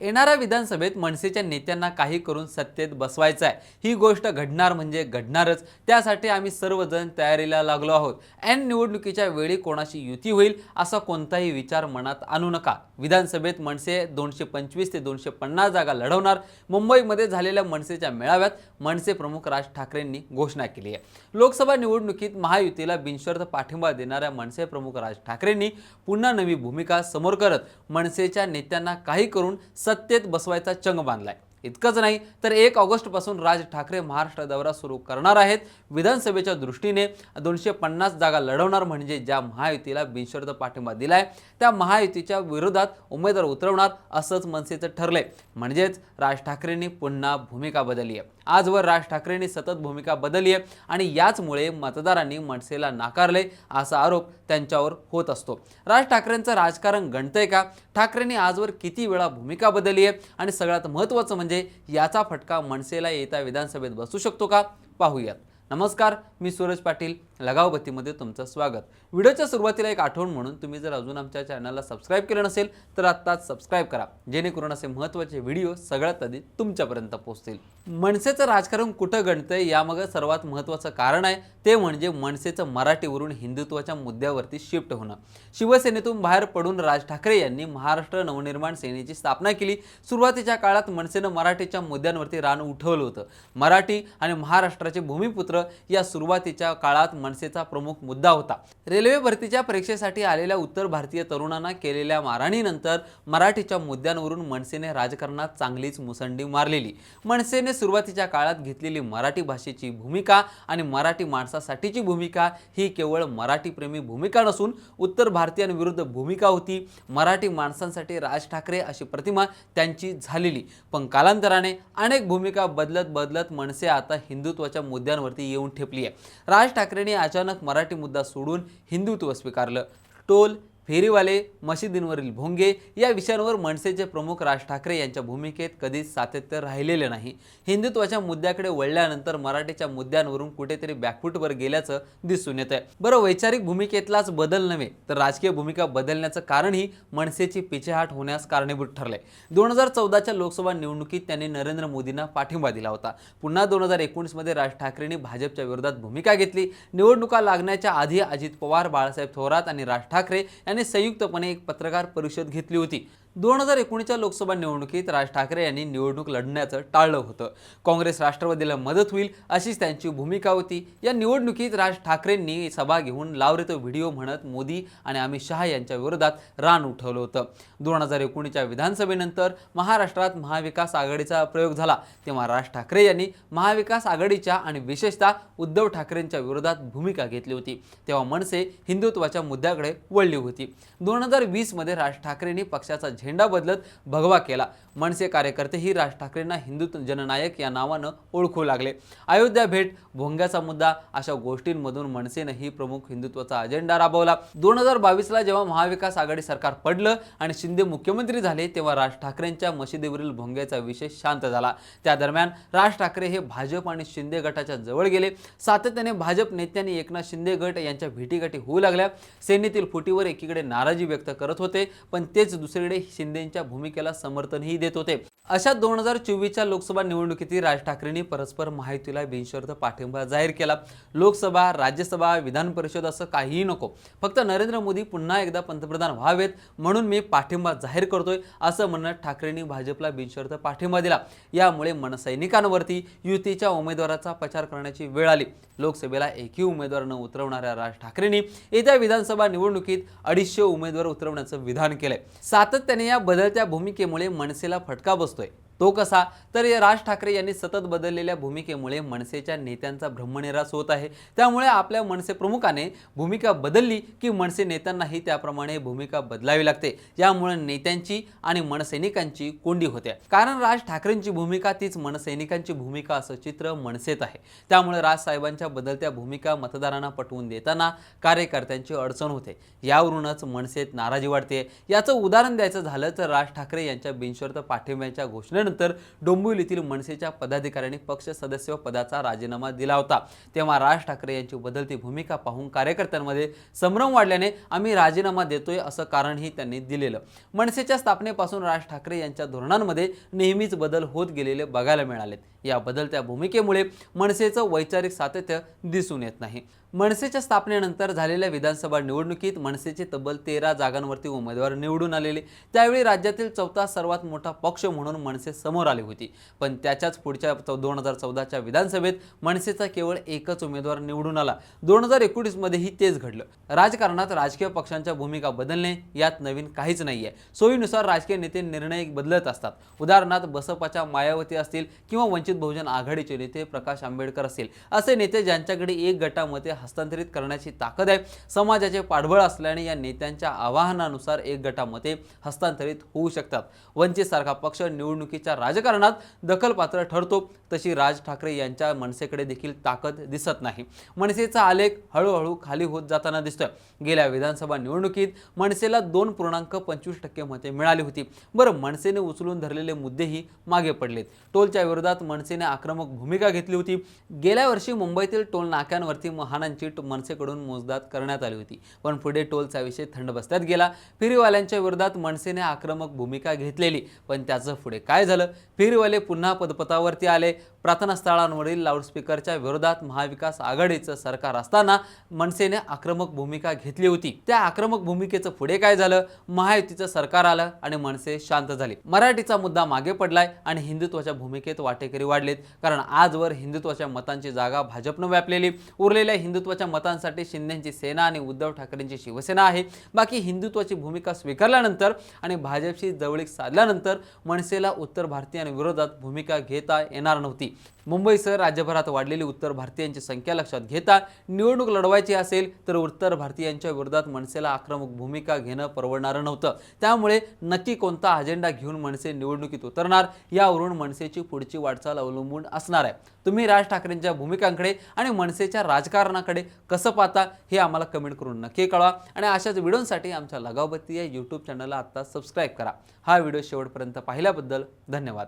येणाऱ्या विधानसभेत मनसेच्या नेत्यांना काही करून सत्तेत बसवायचं आहे ही गोष्ट घडणार म्हणजे घडणारच. त्यासाठी आम्ही सर्वजण तयारीला लागलो आहोत. ऐन निवडणुकीच्या वेळी कोणाशी युती होईल असा कोणताही विचार मनात आणू नका. विधानसभेत मनसे दोनशे पंचवीस ते दोनशे पन्नास जागा लढवणार. मुंबईमध्ये झालेल्या मनसेच्या मेळाव्यात मनसे प्रमुख राज ठाकरेंनी घोषणा केली आहे. लोकसभा निवडणुकीत महायुतीला बिनशर्त पाठिंबा देणाऱ्या मनसे प्रमुख राज ठाकरेंनी पुन्हा नवी भूमिका समोर करत मनसेच्या नेत्यांना काही करून सत्तेत बसवायचा चंग बांधलाय. इतकंच नाही तर एक ऑगस्टपासून राज ठाकरे महाराष्ट्र दौरा सुरू करणार आहेत. विधानसभेच्या दृष्टीने दोनशे पन्नास जागा लढवणार म्हणजे ज्या महायुतीला बिनशर्त पाठिंबा दिलाय त्या महायुतीच्या विरोधात उमेदवार उतरवणार असंच मनसेचं ठरलंय. म्हणजेच राज ठाकरेंनी पुन्हा भूमिका बदलली आहे. आजवर राज ठाकरेंनी सतत भूमिका बदलली आहे आणि याचमुळे मतदारांनी मनसेला नाकारले असा आरोप त्यांच्यावर होत असतो. राज ठाकरेंचं राजकारण गणतंय का? ठाकरेंनी आजवर किती वेळा भूमिका बदलली आहे? आणि सगळ्यात महत्त्वाचं म्हणजे याचा फटका मनसेला येत्या विधानसभेत बसू शकतो का? पाहूयात. नमस्कार मी सूरज पाटील. लगावबत्तीमध्ये तुमचं स्वागत. व्हिडिओच्या सुरुवातीला एक आठवण म्हणून तुम्ही जर अजून आमच्या चॅनलला सबस्क्राईब केलं नसेल तर आत्ताच सबस्क्राईब करा. जेणेकरून असे महत्त्वाचे व्हिडिओ सगळ्यात आधी तुमच्यापर्यंत पोहोचतील. मनसेचं राजकारण कुठं घडतंय यामागं सर्वात महत्त्वाचं कारण आहे ते म्हणजे मनसेचं मराठीवरून हिंदुत्वाच्या मुद्द्यावरती शिफ्ट होणं. शिवसेनेतून बाहेर पडून राज ठाकरे यांनी महाराष्ट्र नवनिर्माण सेनेची स्थापना केली. सुरुवातीच्या काळात मनसेनं मराठीच्या मुद्द्यांवरती रान उठवलं होतं. मराठी आणि महाराष्ट्राचे भूमिपुत्र या सुरुवातीच्या काळात मनसेचा प्रमुख मुद्दा होता. रेल्वे भरतीच्या परीक्षेसाठी आलेल्या उत्तर भारतीय तरुणांना केलेल्या मारहाणीनंतर मराठीच्या मुद्द्यांवरून मनसेने राजकारणात चांगलीच मुसंडी मारलेली. मनसेने सुरुवातीच्या काळात घेतलेली मराठी भाषेची भूमिका आणि मराठी माणसासाठीची भूमिका ही केवळ मराठीप्रेमी भूमिका नसून उत्तर भारतीयांविरुद्ध भूमिका होती. मराठी माणसांसाठी राज ठाकरे अशी प्रतिमा त्यांची झालेली. पण कालांतराने अनेक भूमिका बदलत बदलत मनसे आता हिंदुत्वाच्या मुद्द्यांवरती येऊन ठेपली आहे राज ठाकरेंनी अचानक मराठी मुद्दा सोडून हिंदुत्व स्वीकारलं. टोल फेरीवाले मशिदींवरील भोंगे या विषयांवर मनसेचे प्रमुख राज ठाकरे यांच्या भूमिकेत कधीच सातत्य राहिलेले नाही. हिंदुत्वाच्या मुद्द्याकडे वळल्यानंतर मराठीच्या मुद्द्यांवरून कुठेतरी बॅकफूटवर गेल्याचं दिसून येत आहे बरं वैचारिक भूमिकेतलाच बदल नव्हे तर राजकीय भूमिका बदलण्याचं कारणही मनसेची पिछेहाट होण्यास कारणीभूत ठरले दोन हजार चौदाच्या लोकसभा निवडणुकीत त्यांनी नरेंद्र मोदींना पाठिंबा दिला होता. पुन्हा दोन हजार एकोणीसमध्ये राज ठाकरेंनी भाजपच्या विरोधात भूमिका घेतली. निवडणुका लागण्याच्या आधी अजित पवार बाळासाहेब थोरात आणि राज ठाकरे यांनी संयुक्तपणे एक पत्रकार परिषद घेतली होती. दोन हजार एकोणीसच्या लोकसभा निवडणुकीत राज ठाकरे यांनी निवडणूक लढण्याचं टाळलं होतं. काँग्रेस राष्ट्रवादीला मदत होईल अशीच त्यांची भूमिका होती. या निवडणुकीत राज ठाकरेंनी सभा घेऊन लावरे तो व्हिडिओ म्हणत मोदी आणि अमित शहा यांच्या विरोधात रान उठवलं होतं. दोन हजार एकोणीसच्या विधानसभेनंतर महाराष्ट्रात महाविकास आघाडीचा प्रयोग झाला. तेव्हा राज ठाकरे यांनी महाविकास आघाडीच्या आणि विशेषतः उद्धव ठाकरेंच्या विरोधात भूमिका घेतली होती. तेव्हा मनसे हिंदुत्वाच्या मुद्द्याकडे वळली होती. दोन हजार वीसमध्ये राज ठाकरेंनी पक्षाचा झेंडा झेंडा बदलत भगवा केला. मनसे कार्यकर्तेही राज ठाकरेंना हिंदू जननायक या नावानं ओळखू लागले. अयोध्या भेट भोंग्याचा मुद्दा अशा गोष्टींमधून मनसेनं ही प्रमुख हिंदुत्वाचा अजेंडा राबवला. दोन हजार बावीसला जेव्हा महाविकास आघाडी सरकार पडलं आणि शिंदे मुख्यमंत्री झाले तेव्हा राज ठाकरेंच्या मशिदीवरील भोंग्याचा विषय शांत झाला. त्या दरम्यान राज ठाकरे हे भाजप आणि शिंदे गटाच्या जवळ गेले. सातत्याने भाजप नेत्यांनी एकनाथ शिंदे गट यांच्या भेटीगाठी होऊ लागल्या. सेनेतील फुटीवर एकीकडे नाराजी व्यक्त करत होते पण तेच दुसरीकडे शिंदेच्या भूमिकेला समर्थनही देत होते. अशा दोन हजार चोवीसच्या लोकसभा निवडणुकीतील राज ठाकरेंनी परस्पर महायुतीला बिनशर्त पाठिंबा जाहीर केला. लोकसभा राज्यसभा विधान परिषद असं काहीही नको. फक्त नरेंद्र मोदी पुन्हा एकदा पंतप्रधान व्हावेत म्हणून मी पाठिंबा जाहीर करतोय असं म्हणत ठाकरेंनी भाजपला बिनशर्त पाठिंबा दिला. यामुळे मनसैनिकांवरती युतीच्या उमेदवाराचा प्रचार करण्याची वेळ आली. लोकसभेला एकही उमेदवार न उतरवणाऱ्या राज ठाकरेंनी येत्या विधानसभा निवडणुकीत अडीचशे उमेदवार उतरवण्याचं विधान केलंय. सातत्याने या बदलत्या भूमिकेमुळे मनसेला फटका बसतोय. तो कसा? तर राज ठाकरे यांनी सतत बदललेल्या भूमिकेमुळे मनसेच्या नेत्यांचा भ्रमनिरास होत आहे. त्यामुळे आपल्या मनसे प्रमुखाने भूमिका बदलली की मनसे नेत्यांनाही त्याप्रमाणे भूमिका बदलावी लागते. यामुळे नेत्यांची आणि मनसैनिकांची कोंडी होते. कारण राज ठाकरेंची भूमिका तीच मनसैनिकांची भूमिका असं चित्र मनसेत आहे. त्यामुळे राज साहेबांच्या बदलत्या भूमिका मतदारांना पटवून देताना कार्यकर्त्यांची अडचण होते. यावरूनच मनसेत नाराजी वाढते. याचं उदाहरण द्यायचं झालं तर राज ठाकरे यांच्या बिनशर्त पाठिंब्याच्या त्यानंतर डोंबिवली डोंबिवलीतील मनसेच्या पदाधिकाऱ्यांनी पक्ष सदस्य पदाचा राजीनामा दिला होता. तेव्हा राज ठाकरे यांची बदलती भूमिका पाहून कार्यकर्त्यांमध्ये संभ्रम वाढल्याने आम्ही राजीनामा देतोय असं कारणही त्यांनी दिलेलं. मनसेच्या स्थापनेपासून राज ठाकरे यांच्या धोरणांमध्ये नेहमीच बदल होत गेलेले बघायला मिळालेत. या बदलत्या भूमिकेमुळे मनसेचं वैचारिक सातत्य दिसून येत नाही. मनसेच्या स्थापनेनंतर झालेल्या विधानसभा निवडणुकीत मनसेचे तब्बल तेरा जागांवरती उमेदवार निवडून आलेले. त्यावेळी राज्यातील चौथा सर्वात मोठा पक्ष म्हणून मनसे समोर आली होती. पण त्याच्याच पुढच्या दोन हजार चौदाच्या विधानसभेत मनसेचा केवळ एकच उमेदवार निवडून आला. दोन हजार एकोणीसमध्येही तेच घडलं. राजकारणात राजकीय पक्षांच्या भूमिका बदलणे यात नवीन काहीच नाही आहे सोयीनुसार राजकीय नेते निर्णय बदलत असतात. उदाहरणार्थ बसपाच्या मायावती असतील किंवा वंचित बहुजन आघाडीचे नेते प्रकाश आंबेडकर असतील. असे नेते ज्यांच्याकडे एक गटामध्ये हस्तांतरित करण्याची ताकद आहे. समाजाचे पाठबळ असल्याने या नेत्यांच्या आवाहनानुसार एक गटामध्ये हस्तांतरित होऊ शकतात. वंचित सारखा पक्ष निवडणुकीच्या राजकारणात दखलपात्र ठरतो. तशी राज ठाकरे यांच्या मनसेकडे देखील ताकद दिसत नाही. मनसेचा आलेख हळूहळू खाली होत जाताना दिसतोय. गेल्या विधानसभा निवडणुकीत मनसेला दोन पूर्णांक पंचवीस टक्के मते मिळाली होती. बरं मनसेने उचलून धरलेले मुद्देही मागे पडलेत. टोलच्या विरोधात मनसेने आक्रमक भूमिका घेतली होती. गेल्या वर्षी मुंबईतील टोल नाक्यांवरती वाहनांची मनसेकडून मोजदाद करण्यात आली होती. पण पुढे टोलचा विषय थंड बसल्यात गेला. फेरीवाल्यांच्या विरोधात मनसेने आक्रमक भूमिका घेतलेली. पण त्याचं पुढे काय झालं? फेरीवाले पुन्हा पदपथावरती आले. प्रार्थना स्थळांवरील लाऊडस्पीकरच्या विरोधात महाविकास आघाडीचं सरकार असताना मनसेने आक्रमक भूमिका घेतली होती. त्या आक्रमक भूमिकेचं पुढे काय झालं? महायुतीचं सरकार आलं आणि मनसे शांत झाली. मराठीचा मुद्दा मागे पडलाय आणि हिंदुत्वाच्या भूमिकेत वाटेकरी वाढलेत. कारण आजवर हिंदुत्वाच्या मतांची जागा भाजपनं व्यापलेली. उरलेल्या हिंदुत्वाच्या मतांसाठी शिंदेची सेना आणि उद्धव ठाकरेंची शिवसेना आहे. बाकी हिंदुत्वाची भूमिका स्वीकारल्यानंतर आणि भाजपशी जवळीक साधल्यानंतर मनसेला उत्तर भारतीयांविरोधात भूमिका घेता येणार नव्हती. मुंबईसह राज्यभरात वाढलेली उत्तर भारतीयांची संख्या लक्षात घेता निवडणूक लढवायची असेल तर उत्तर भारतीयांच्या विरोधात मनसेला आक्रमक भूमिका घेणं परवडणारं नव्हतं. त्यामुळे नक्की कोणता अजेंडा घेऊन मनसे निवडणुकीत उतरणार यावरून मनसेची पुढची वाटचाल अवलंबून असणार आहे. तुम्ही राज ठाकरेंच्या भूमिकांकडे आणि मनसेच्या राजकारणाकडे कसं पाहता हे आम्हाला कमेंट करून नक्की कळवा. आणि अशाच व्हिडिओसाठी आमच्या लगावबत्ती या यूट्यूब चॅनलला आत्ता सबस्क्राईब करा. हा व्हिडिओ शेवटपर्यंत पाहिल्याबद्दल धन्यवाद.